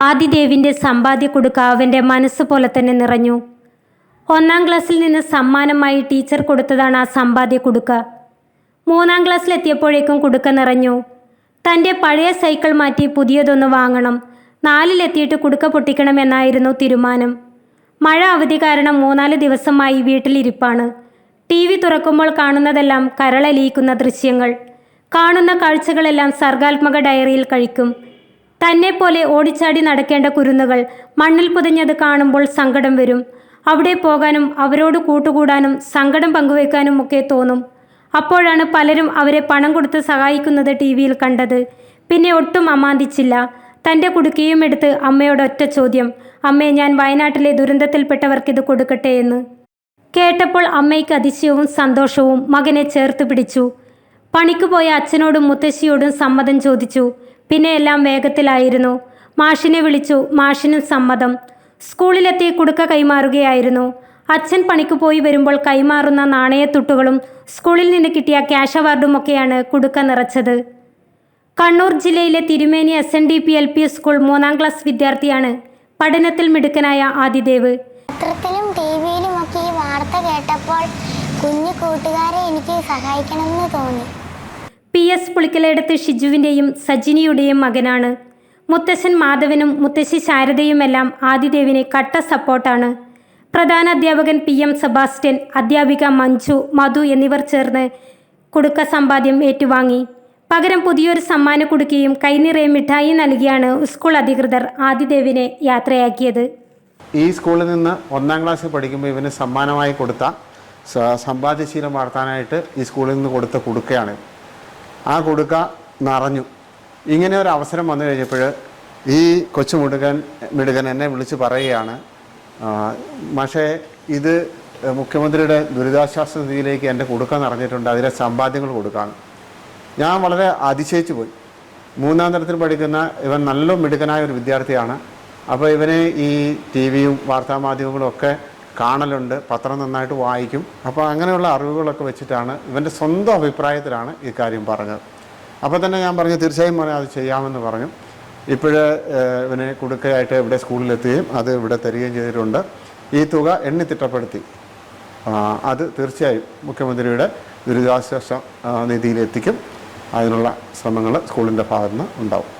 ആദിദേവിന്റെ സമ്പാദ്യ കൊടുക്ക അവന്റെ മനസ്സ് പോലെ തന്നെ നിറഞ്ഞു. ഒന്നാം ക്ലാസ്സിൽ നിന്ന് സമ്മാനമായി ടീച്ചർ കൊടുത്തതാണ് ആ സമ്പാദ്യ കൊടുക്ക. മൂന്നാം ക്ലാസ്സിലെത്തിയപ്പോഴേക്കും കൊടുക്ക നിറഞ്ഞു. തന്റെ പഴയ സൈക്കിൾ മാറ്റി പുതിയതൊന്ന് വാങ്ങണം. നാലിലെത്തിയിട്ട് കുടുക്ക പൊട്ടിക്കണമെന്നായിരുന്നു തീരുമാനം. മഴ അവധി കാരണം മൂന്നാൽ ദിവസമായി വീട്ടിലിരിപ്പാണ്. ടി വി തുറക്കുമ്പോൾ കാണുന്നതെല്ലാം കരളലിയിക്കുന്ന ദൃശ്യങ്ങൾ. കാണുന്ന കാഴ്ചകളെല്ലാം സർഗാത്മക ഡയറിയിൽ കഴിക്കും. തന്നെ പോലെ ഓടിച്ചാടി നടക്കേണ്ട കുരുന്നുകൾ മണ്ണിൽ പുതഞ്ഞത് കാണുമ്പോൾ സങ്കടം വരും. അവിടെ പോകാനും അവരോട് കൂട്ടുകൂടാനും സങ്കടം പങ്കുവെക്കാനും ഒക്കെ തോന്നും. അപ്പോഴാണ് പലരും അവരെ പണം കൊടുത്ത് സഹായിക്കുന്നത് ടി വിയിൽ കണ്ടത്. പിന്നെ ഒട്ടും അമാന്തിച്ചില്ല. തന്റെ കുടുക്കിയും എടുത്ത് അമ്മയോട് ഒറ്റ ചോദ്യം അമ്മേ ഞാൻ വയനാട്ടിലെ ദുരന്തത്തിൽപ്പെട്ടവർക്ക് ഇത് കൊടുക്കട്ടെ എന്ന്. കേട്ടപ്പോൾ അമ്മയ്ക്ക് അതിശയവും സന്തോഷവും മകനെ ചേർത്ത് പിടിച്ചു. പണിക്ക് പോയ അച്ഛനോടും മുത്തശ്ശിയോടും സമ്മതം ചോദിച്ചു. പിന്നെ എല്ലാം വേഗത്തിലായിരുന്നു. മാഷിനെ വിളിച്ചു. മാഷിനും സമ്മതം. സ്കൂളിലെത്തി കുടുക്ക കൈമാറുകയായിരുന്നു. അച്ഛൻ പണിക്ക് പോയി വരുമ്പോൾ കൈമാറുന്ന നാണയത്തുട്ടുകളും സ്കൂളിൽ നിന്ന് കിട്ടിയ ക്യാഷ് അവാർഡുമൊക്കെയാണ് കുടുക്ക നിറച്ചത്. കണ്ണൂർ ജില്ലയിലെ Thirumeni S N D P L P school മൂന്നാം ക്ലാസ് വിദ്യാർത്ഥിയാണ് പഠനത്തിൽ മിടുക്കനായ ആദിദേവ്. പത്രത്തിലും ടി വിയിലും ഒക്കെ ഈ വാർത്ത കേട്ടപ്പോൾ കുഞ്ഞു കൂട്ടുകാരെ എനിക്ക് സഹായിക്കണമെന്ന് തോന്നി. പി എസ് പുളിക്കലയിടത്ത് ഷിജുവിന്റെയും സജിനിയുടെയും മകനാണ്. മുത്തശ്ശൻ മാധവനും മുത്തശ്ശി ശാരദയുമെല്ലാം ആദിദേവിനെ കട്ട സപ്പോർട്ടാണ്. പ്രധാന അധ്യാപകൻ പി എം സെബാസ്റ്റ്യൻ അധ്യാപിക മഞ്ജു മധു എന്നിവർ ചേർന്ന് കുടുക്ക സമ്പാദ്യം ഏറ്റുവാങ്ങി. പകരം പുതിയൊരു സമ്മാനം കൊടുക്കുകയും കൈനിറയെ മിഠായി നൽകിയാണ് സ്കൂൾ അധികൃതർ ആദിദേവിനെ യാത്രയാക്കിയത്. ഈ സ്കൂളിൽ നിന്ന് ഒന്നാം ക്ലാസ്സിൽ പഠിക്കുമ്പോൾ ഇവന് സമ്മാനമായി കൊടുത്ത സമ്പാദ്യശീലം വളർത്താനായിട്ട് ഈ സ്കൂളിൽ നിന്ന് കൊടുത്ത കുടുക്കയാണ്. ആ കൊടുക്ക നിറഞ്ഞു. ഇങ്ങനെ ഒരു അവസരം വന്നു കഴിഞ്ഞപ്പോൾ ഈ കൊച്ചു മുടുകൻ മിടുകൻ എന്നെ വിളിച്ച് പറയുകയാണ് പക്ഷേ ഇത് മുഖ്യമന്ത്രിയുടെ ദുരിതാശ്വാസ നിധിയിലേക്ക് എന്റെ കുടുക്ക നിറഞ്ഞിട്ടുണ്ട് അതിലെ സമ്പാദ്യങ്ങൾ കൊടുക്കാണ് ഞാൻ വളരെ അതിശയിച്ചു പോയി. മൂന്നാം തരത്തിൽ പഠിക്കുന്ന ഇവൻ നല്ല മിടുക്കനായ ഒരു വിദ്യാർത്ഥിയാണ്. അപ്പോൾ ഇവനെ ഈ ടി വിയും വാർത്താമാധ്യമങ്ങളും ഒക്കെ കാണലുണ്ട് പത്രം നന്നായിട്ട് വായിക്കും. അപ്പോൾ അങ്ങനെയുള്ള അറിവുകളൊക്കെ വെച്ചിട്ടാണ് ഇവന്റെ സ്വന്തം അഭിപ്രായത്തിലാണ് ഈ കാര്യം പറഞ്ഞത്. അപ്പോൾ തന്നെ ഞാൻ പറഞ്ഞു തീർച്ചയായും മോനെ അത് ചെയ്യാമെന്ന് പറഞ്ഞു. ഇപ്പോഴ് ഇവനെ കുടുക്കയായിട്ട് ഇവിടെ സ്കൂളിലെത്തുകയും അത് ഇവിടെ തരികയും ചെയ്തിട്ടുണ്ട്. ഈ തുക എണ്ണി തിട്ടപ്പെടുത്തി. അത് തീർച്ചയായും മുഖ്യമന്ത്രിയുടെ ദുരിതാശ്വാസ നിധിയിലെത്തിക്കും. അതിനുള്ള ശ്രമങ്ങൾ സ്കൂളിന്റെ ഭാഗത്തുനിന്ന് ഉണ്ടാവും.